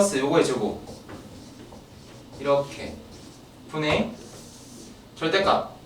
플러스 요거의 제곱 이렇게 분의 절대값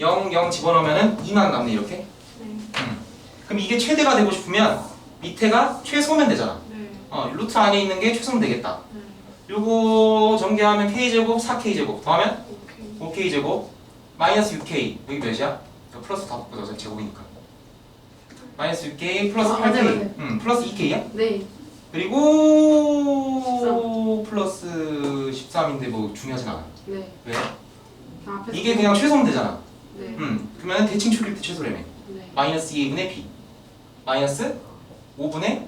0, 0 집어넣으면은 2만 남네 이렇게 네. 음. 그럼 이게 최대가 되고 싶으면 밑에가 최소면 되잖아 네. 어, 루트 안에 있는 게 최소면 되겠다 네. 요거 전개하면 k제곱 4k제곱 더하면 오케이. 5k제곱 마이너스 6k 여기 몇이야? 플러스 다 바꿔서 제곱이니까 마이너스 6k 플러스 아, 8k 맞아요, 맞아요. 음, 플러스 2k야? 네. 그리고 플러스 13인데 뭐 중요하진 않아 네. 왜? 아, 앞에서 이게 그냥 최소면 되잖아 네. 음, 그러면 대칭 축일 때 최소라며 네. 마이너스 2분의 b 마이너스 5분의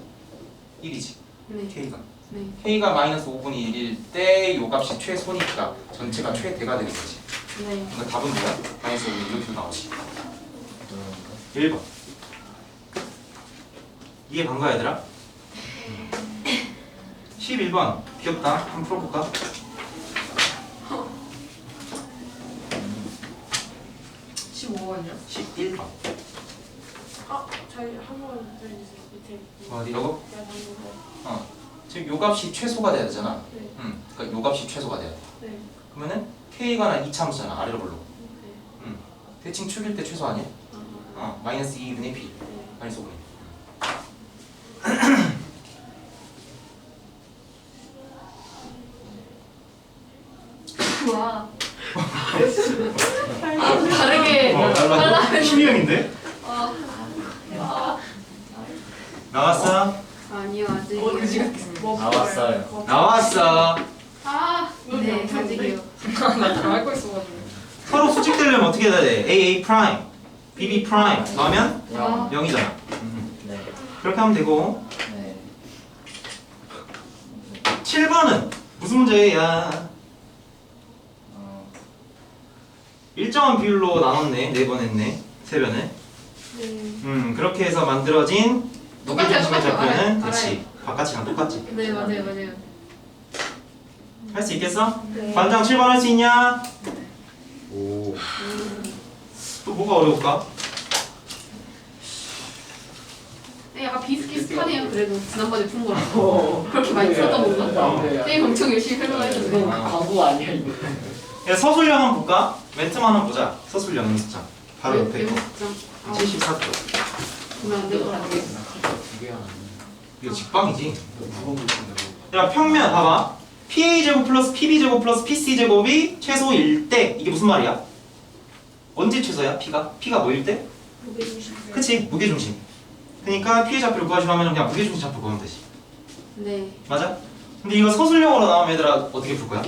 1이지 네. k가 네. k가 마이너스 5분의 1일 때 요 값이 최소니까 전체가 최대가 되는 거지 네. 그러니까 답은 뭐야? 마이너스 5분의 1 이렇게 나오지 1번 이해 간 거야 얘들아? 11번 귀엽다 한번 풀어볼까? 번요 11번 아, 저희 한번 들려주세요. 밑에. 어디라고? 제가 방금 거. 어 지금 요 값이 최소가 돼야 되잖아 네. 응 그러니까 요 값이 최소가 돼야 돼 네. 그러면은 k가 나 이차함수잖아 아래로 볼로 네. 응 대칭 축일 때 최소 아니야? 아, 어 마이너스 2분의 b 네. 마이너스 5분의 와. 아, 다르게 어, 빨라. 신유형인데? 아, 나왔어? 아니요 아직. 뭐, 뭐 나왔어요. 뭐, 나왔어 아, 네 아직이요. 나다 알고 있어가지고. 서로 수직되려면 어떻게 해야 돼? AA 프라임, BB 프라임 넣으면 아, 0이잖아 네. 그렇게 하면 되고 네. 7번은 무슨 문제야? 어, 일정한 비율로 나눴네 네 번 했네 세 변을 네. 음 그렇게 해서 만들어진 똑같아요, 무게중심의 똑같아요. 좌표는 알아요, 그치 바깥이랑 똑같지 네 맞아요 맞아요. 할 수 있겠어? 네. 반장 7번 할 수 있냐? 오. 또 뭐가 어려울까? 네, 약간 비슷비슷하네요 그래도 지난번에 푼 거랑 그렇게 많이 풀었던 건가? 네 엄청 열심히 설명하셨는데. 광고 아니야 이거? 야, 서술형 한번 볼까? 매트만 한번 보자 서술형 연습장 바로 옆에 거 아, 74쪽 보면 안 될 것 같아요. 이거 직방이지 야 평면 봐봐 PA제곱 플러스 PB제곱 플러스 PC제곱이 최소일 때 이게 무슨 말이야? 언제 최소야? P가? P가 뭐일 때? 무게중심. 그치 무게중심 그러니까 P의 좌표를 구하시면 하면 그냥 무게중심 좌표 구하면 되지 네. 맞아? 근데 이거 서술형으로 나오면 얘들아 어떻게 풀 거야?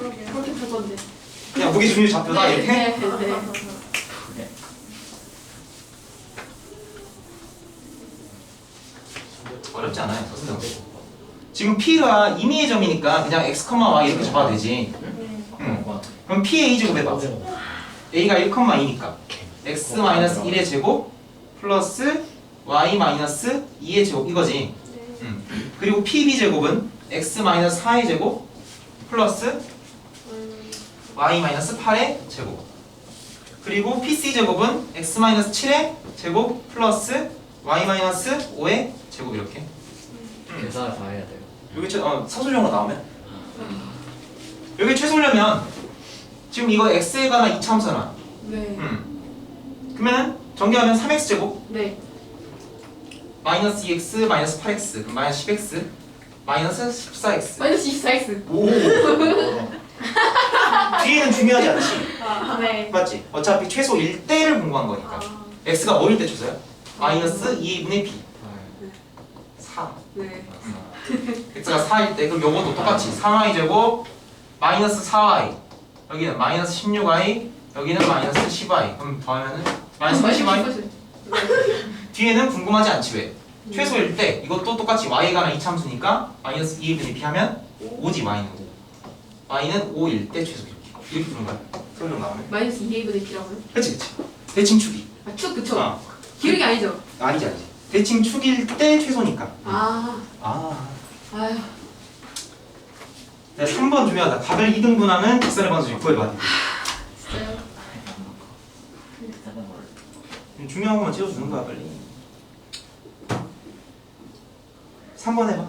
그러게요. 그렇게 풀 건데. 그냥 무게 중심 좌표다 네, 이렇게? 네, 네. 어렵지 않아요 지금 P가 임의의 점이니까 그냥 x, y 이렇게 잡아도 되지 네. 응. 그럼 P의 A제곱 해봐 A가 1,2니까 x 1의 제곱 플러스 y 2의 제곱 이거지 네. 음. 그리고 PB 제곱은 x 4의 제곱 플러스 음, y 8의 제곱 그리고 PC 제곱은 x 7의 제곱 플러스 y 5의 제곱 이렇게 계산을 다 해야 돼요. 여기 최, 어, 서술형으로 나오면 여기 최소려면 지금 이거 x에 관한 이차함수잖아 네. 음. 그러면 전개하면 3x 제곱 네. 마이너스 2x 마이너스 8x 그럼 마이너스 10x 마이너스 14x 마이너스 24x. 오 뒤에는 중요하지 않지. 아, 네. 맞지? 어차피 최소 1대를 공부한 거니까. 아, x가 뭐일 때 최소야? 마이너스 2분의 b. 4 네. x가 4일 때 그럼 요것도 똑같이. 3y 제곱 마이너스 4y 여기는 마이너스 16y 여기는 마이너스 10y 그럼 더하면은 마이너스 80y 뒤에는 궁금하지 않지 왜? 최소일 때. 이것도 똑같이 y가 나 이참수니까 마이너스 2분의 b 하면 5지 y는 5 y는 5일 때 최소 이렇게 푸는 거야 설명 나오면 마이너스 2a분의 b라고요? 그치 그치 대칭 축이 아, 축 그쵸? 어. 기울기 아니죠? 아니지 아니지 대칭 축일 때 최소니까 아, 아 아휴. 네, 3번 중요하다 각을 2등분하는 직선의 반수 구해봐 진짜요? 계산은 뭘? 중요한 것만 채워주는 거야 빨리 3번 해봐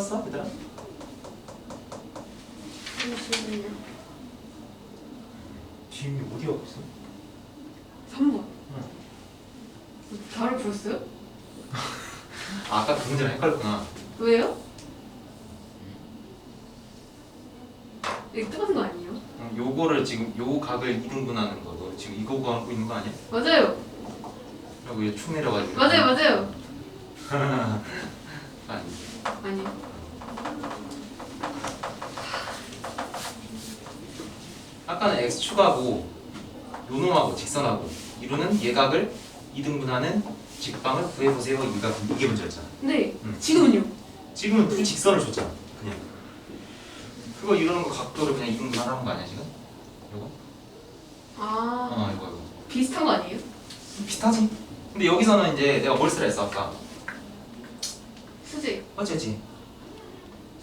얘들아? 잠시만요. 지금 어디 있어? 3번. 다를 풀었어요? 아, 아까 그 문제랑 헷갈렸구나 왜요? 이거 똑같은 거 아니에요? 음, 요거를 지금 요 각을 2등분하는 거 너 지금 이거 갖고 있는 거 아니야? 맞아요. 그리고 이게 축 내려가지고 맞아요, 맞아요. 아니 아니요. 아까는 x축하고 요놈하고 직선하고 이루는 예각을 2등분하는 직방을 구해보세요 이가 이게 문제였잖아 네. 음. 지금은요? 지금은 두 직선을 줬잖아 그냥 그거 이루는 거 각도를 그냥 2등분하라는 거 아니야 지금? 요거? 아, 어 이거 이거 비슷한 거 아니에요? 비슷하지? 근데 여기서는 이제 내가 뭘 쓰라 했어 아까. 어째지?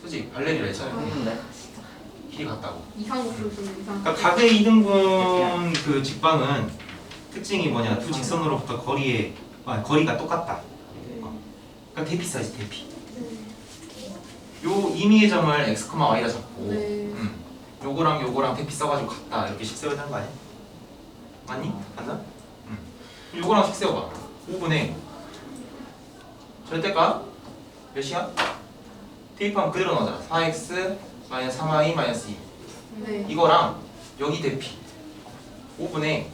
수직 발레리라 했잖아 했는데. 길이 같다고 이상으로 좀 이상. 그러니까 각의 2등분 그 직방은 특징이 뭐냐 두 직선으로부터 거리의 아, 거리가 똑같다 그러니까 대피 사이즈 대피 요 임의의 점을 x, y라 잡고 네. 음, 요거랑 요거랑 대피 써가지고 같다 이렇게 식 세워야 되는 거 아니야? 맞니? 맞나? 음. 요거랑 식 세워봐 5분의 절대값 몇이야? 대입하면 그대로 나오잖아 4x 마이너스 3y 마이너스 2 네. 이거랑 여기 대피 5분의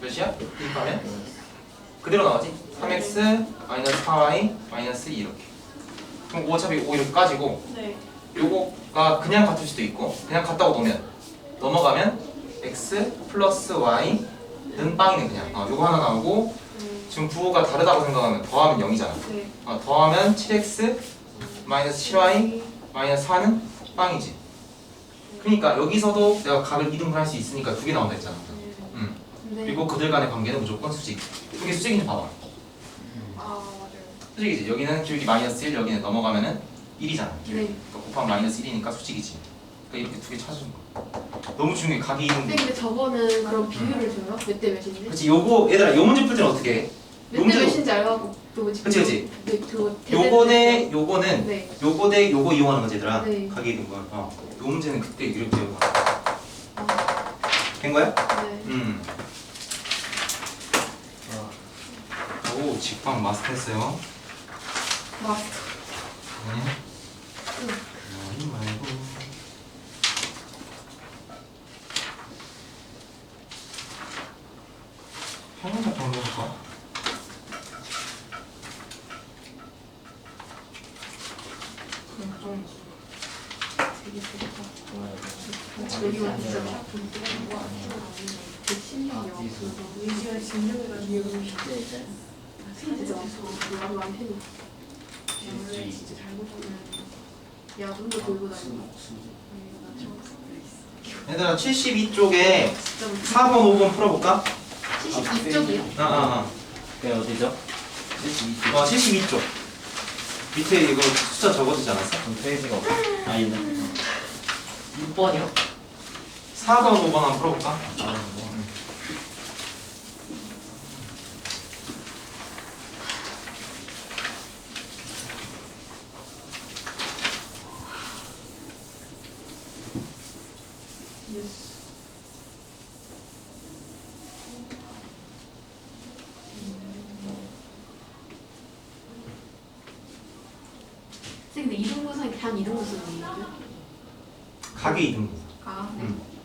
몇이야? 대입하면 그대로 나오지? 3x 마이너스 4y 마이너스 2 이렇게 그럼 어차피 5 이렇게 까지고 네. 요거가 그냥 같을 수도 있고 그냥 같다고 놓으면 넘어가면 x 플러스 y는 빵이네 그냥 어, 요거 하나 나오고 음, 지금 부호가 다르다고 생각하면 더하면 0이잖아 네. 어, 더하면 7x 마이너스 7y 마이너스 4는 빵이지 그러니까 여기서도 내가 각을 이등분 할 수 있으니까 두 개 나온다 했잖아 음. 네. 그리고 그들 간의 관계는 무조건 수직 그게 수직인지 봐봐 아 맞아요. 수직이지 여기는 기울기 마이너스 1 여기는 넘어가면은 1이잖아 네. 그러니까 곱하면 마이너스 1이니까 수직이지 그러니까 이렇게 두 개 찾아준 거야 너무 중요해 각이 이등분 근데 근데 저거는 그럼 비율을 줘요? 몇 대 몇인지? 그렇지 요거 얘들아 요 문제 풀 때는 어떻게 해? 몇대 문제도- 몇인지 알고 그거 지금 그치, 그치. 네, 그거 요거 대 요거는 네. 요거 대 요거 이용하는 거지 얘들아 네. 각이 이등분 어. 요 문제는 그때 이렇게 아, 된 거야? 네. 음. 아, 오 직방 마스터했어요 마스터. 뭐냐? 응. 머리 말고 한번더 방법할까? 좀 되게 좋다. 좋아요. 여기가 진짜 백신이요. 의지가 진정이라 이해가 진짜 나도 안 팬이. 원래 진짜 잘못하면 야, 좀더 돌고 다니고. 얘들아 72쪽에 진짜 4번 5번 풀어볼까? 72쪽이요? 아, 아, 그게 어디죠? 72쪽. 아. 어 72쪽 밑에 이거 숫자 적어지지 않았어? 그럼 페이지가 없어. 아, 있네. 6번이요? 4번 5번 한번 풀어볼까? 아, 뭐. 근데 이동구선 그냥 이동구선이에요? 각의 이등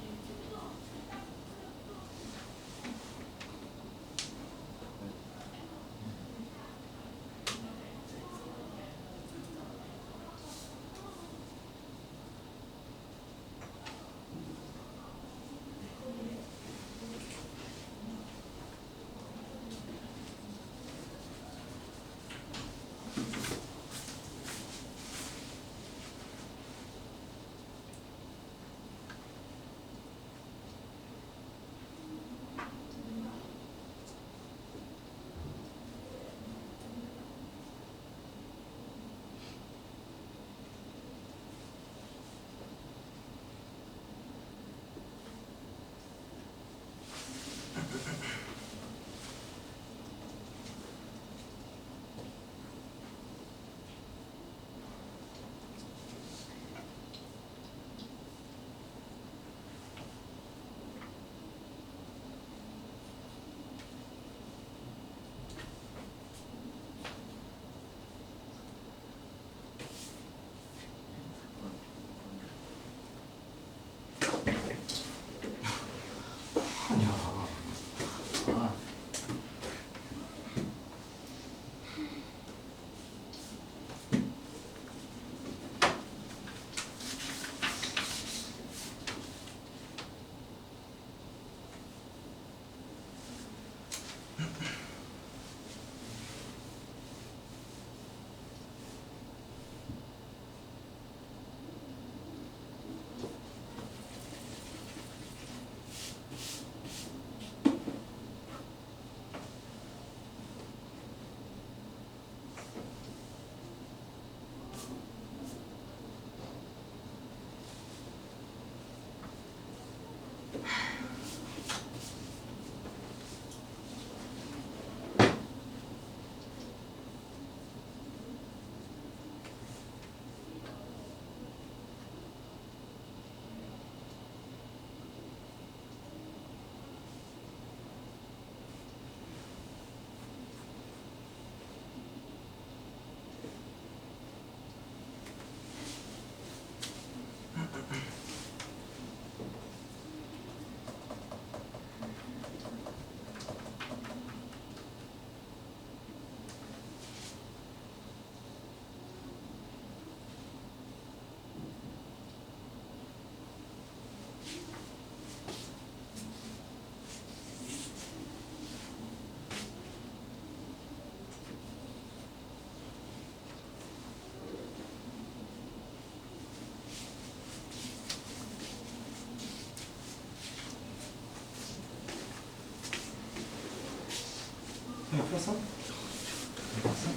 샀어?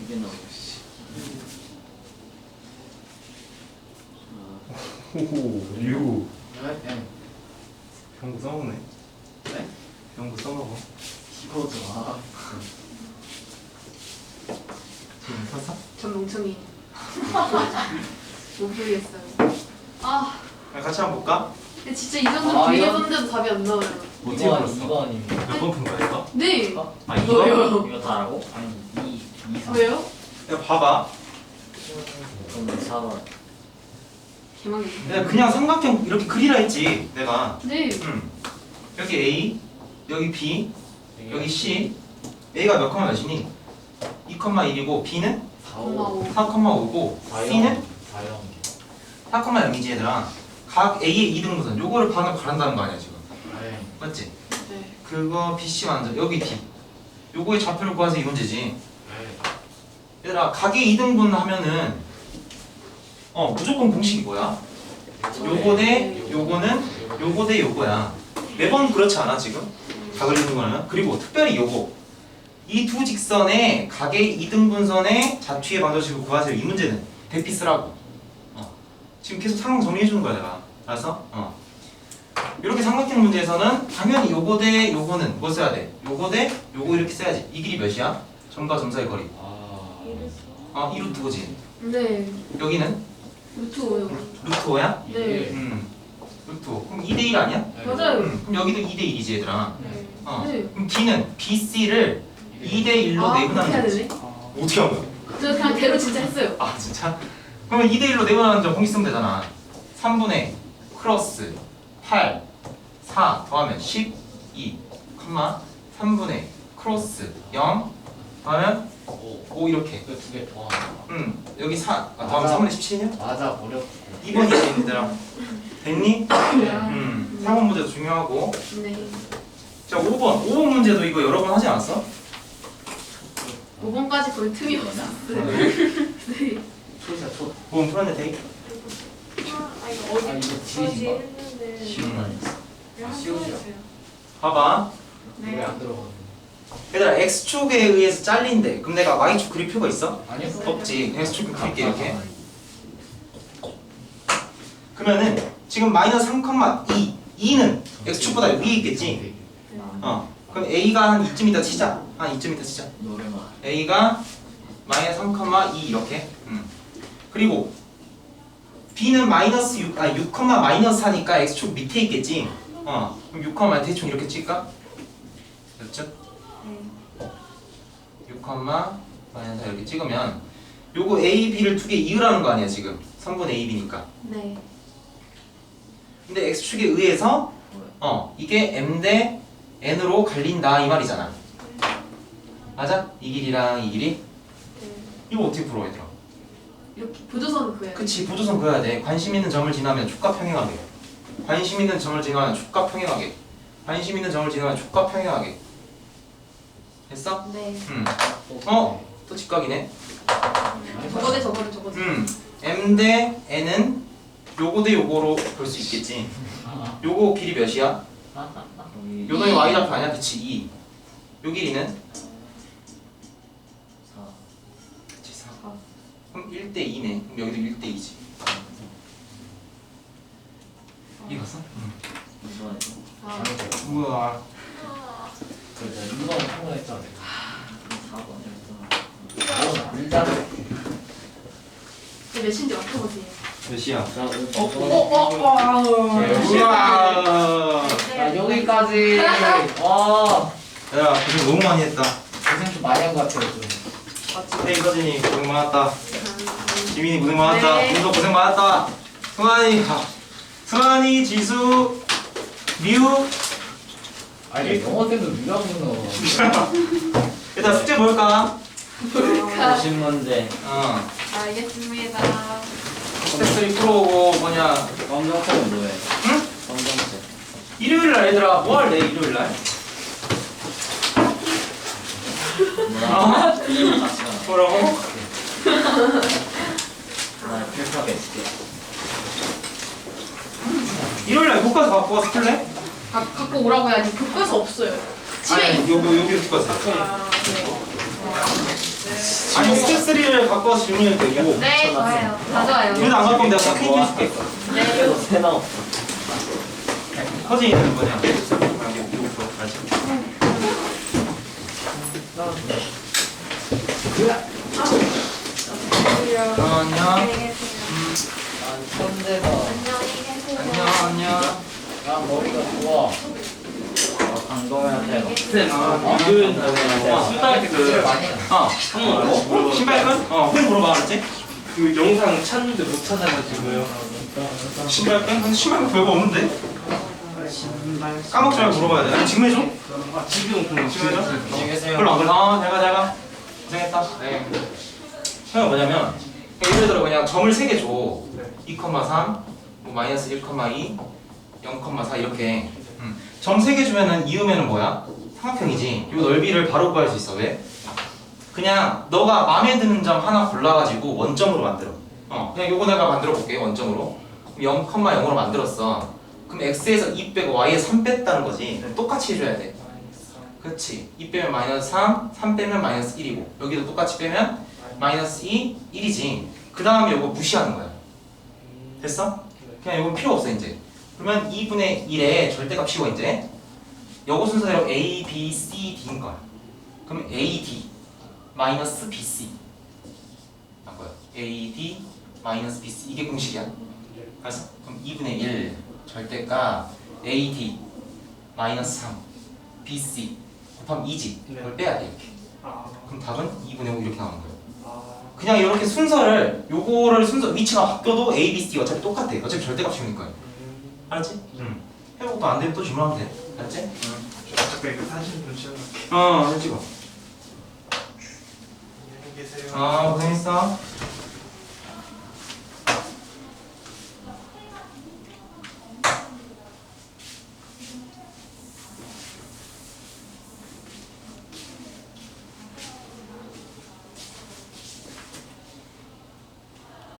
이게 나오고 씨. 호호 유 네. 병구 써먹네 네? 병구 써먹어 키보드 아. 지금 샀어? 전 멍청이. 못 풀겠어요. 아, 야, 같이 한번 볼까? 근데 진짜 이 정도 아, 길게 이건- 썼는데도 답이 안 나와요. 어떻게 이거 풀었어? 이거 아닙니까? 몇번 푼 거야 이거? 네. 어? 아 이거? 이거 다라고? 아니 이 이사. 왜요? 야 봐봐 그럼 4번. 개망이. 내가 그냥 삼각형 이렇게 그리라 했지 내가 네. 음. 여기 A 여기 B 여기 C A가 몇 컴마 몇이니? 2,1이고 B는 4,5. 4,5고 C는 4영. 4,0이지 얘들아 각 A의 2등분선 요거를 반을 가른다는 거 아니야 지금 네. 맞지? 네. 그거 BC 완전 여기 D 요거의 좌표를 구하세요 이 문제지 네. 얘들아 각의 2등분 하면은 어 무조건 공식이 뭐야? 요거 대 요거는 요거 대 요거야 매번 그렇지 않아 지금? 각을 이루는 거는 그리고 특별히 요거 이 두 직선의 각의 이등분선의 좌표의 방정식을 구하세요 이 문제는 대피 쓰라고 어. 지금 계속 상황 정리해 주는 거야 내가 알았어? 어. 이렇게 삼각형 문제에서는 당연히 요거 대 요거는 뭐 써야 돼? 요거 대 요거 이렇게 써야지 이 길이 몇이야? 점과 점 사이 거리 아. 어 2루트 5지 네. 여기는 루트 5요. 루트 5야? 네. 음 루트 5 그럼 2대1 아니야? 맞아요. 음, 그럼 여기도 2대1이지 얘들아 네. 어. 네. 그럼 D는 BC를 2대1로 아, 그렇게 내분하는 해야 거지 되네. 어떻게 한 거야? 저 그냥 대로 진짜 했어요. 아 진짜? 그러면 2대1로 내분하는 점 공식 쓰면 되잖아 3분의 크로스 8 4 더하면 12 컴마 3분의 크로스 0 더하면 오. 5 이렇게 이거 두 개 더. 음 여기 4 아, 더하면 3분의 17이냐? 맞아 어렵고. 2번이지 얘들아 됐니? 네. 음 4번 문제도 중요하고 네. 자 5번 5번 문제도 이거 여러 번 하지 않았어? 5번까지 거의 틈이 없어요. 네. 초이사 초. 5번 풀었네 데이 아, 아 이거 어디 아, 이거 지 했는데 시험 안 했어. 봐봐 네. 왜안 들어가는? 얘들아 x축에 의해서 잘린대 그럼 내가 y축 그릴 필요가 있어? 아니요. 없지 x축 그릴게 이렇게 그러면은 지금 마이너스 3,2 2는 x축보다 위에 있겠지? 네. 어 그럼 a가 한 이쯤 있다 치자 한 이쯤 있다 치자 노래만. a가 마이너스 3,2 이렇게 음. 그리고 b는 마이너스 6, 아 6, 마이너스 4니까 x축 밑에 있겠지? 어 그럼 6, 대충 이렇게 칠까? 그렇죠? 6, 마이너스 4 이렇게 찍으면 요거 a, b를 두 개 이으라는 거 아니야 지금 3분의 a, b니까 네. 근데 x축에 의해서 어 이게 m 대 n으로 갈린다 이 말이잖아 맞아? 이 길이랑 이 길이 네. 이거 어떻게 풀어 얘들아 이렇게 보조선 그어야 돼. 그치 보조선 그어야 돼 관심 있는 점을 지나면 축과 평행하게 관심 있는 점을 지나면 축과 평행하게 관심 있는 점을 지나면 축과 평행하게 됐어? 네. 음. 어? 또 직각이네 저거 대 저거는 저거 대. 음 m 대 n은 요거 대 요거로 볼 수 있겠지 요거 길이 몇이야? 요 놈이 y 좌표 아니야? 그치 2. 요 길이는? 1대 2네 그럼 여기도 1대 2지 이겼어? 응 아, 우와 그래서 이번 통과했잖아. 4번 일단 이게 몇인지 맞춰보세요. 몇이야? 자, 어, 어, 어, 우와 자 여기까지. 와 야 고생 너무 많이 했다 고생 좀 많이 한 것 같아요. 좀. 헤이 서진이 고생 많았다 지민이 고생 많았다 네. 민서 고생 많았다 승환이 아, 승환이 지수 미우 아니 영어 때도 유학문어. 일단 숙제 볼까? 뭘까? 50문제. 어 알겠습니다. 스텝3 풀어오고 뭐냐 검정색은 뭐해? 응? 검정색. 일요일 날 얘들아 뭐 할래 일요일 날? 뭐라? 이름 같이 가. 뭐라고? 나 필요하게 해줄게. 일요일 날 교과서 갖고 와서 풀래? 가, 갖고 오라고 해야지. 교과서 없어요. 집에 아니 여기 여기 교과서 아, 네. 아니 3를 갖고 와서 질문해도 되고 네, 좋아요. 가져와요. 둘다 안 갖고 오면 내가 다 퀴즈 해줄게 네. 새 나오. 허진이는 뭐냐 여기 이 난. 안녕히 계세요. 안녕 안녕 난 머리가 좋아. 어, 강동현한테 쌤, 아, 어, 그-. 어 한번 신발끈? 어끈 물어봐 알았지? 그 영상 찾는데 못 찾아가지고요. 신발끈? 근데 신발끈 별거 없는데? 까먹지 말고 물어봐야 돼 아니, 지금 해줘? 지금 그 지금 해줘? 안녕히 계세요. 별로 안 걸려 어 잘가 잘 가 고생했다 네 형이 뭐냐면 그러니까 예를 들어 그냥 점을 3개 줘. 2,3 뭐 마이너스 1,2 0,4 이렇게. 음. 점 3개 주면은 이으면은 뭐야? 삼각형이지. 요 넓이를 바로 구할 수 있어. 왜? 그냥 너가 마음에 드는 점 하나 골라가지고 원점으로 만들어. 어 그냥 요거 내가 만들어 볼게 원점으로. 0,0으로 만들었어. 그럼 x에서 2 빼고 y에서 3 뺐다는 거지. 똑같이 해줘야 돼. 그렇지 2 빼면 마이너스 3, 3 빼면 마이너스 1이고. 여기도 똑같이 빼면 마이너스 2, 1이지. 그 다음에 요거 무시하는 거야. 됐어? 그냥 요건 필요 없어 이제. 그러면 2분의 1에 절대값 치고 이제? 요거 순서대로 A, B, C, D인 거야. 그럼 A, D 마이너스 B, C. 바꿔요 A, D 마이너스 B, C. 이게 공식이야. 알았어? 그럼 2분의 1 절대값 A, D 마이너스 3 B, C 곱하면 2지. 이걸 빼야 돼 이렇게. 아, 그럼 답은 2분의 5 이렇게 나오는 아, 그냥 이렇게 순서를 요거를 순서 위치가 바뀌어도 A, B, C 어차피 똑같아 어차피 절대값이니까 알았지? 응 해보고 안 되면 또 질문하면 돼 알았지? 응 잠깐 이거 사진 좀 찍어놓을게요. 어, 찍어. 안녕히 계세요. 아, 고생했어.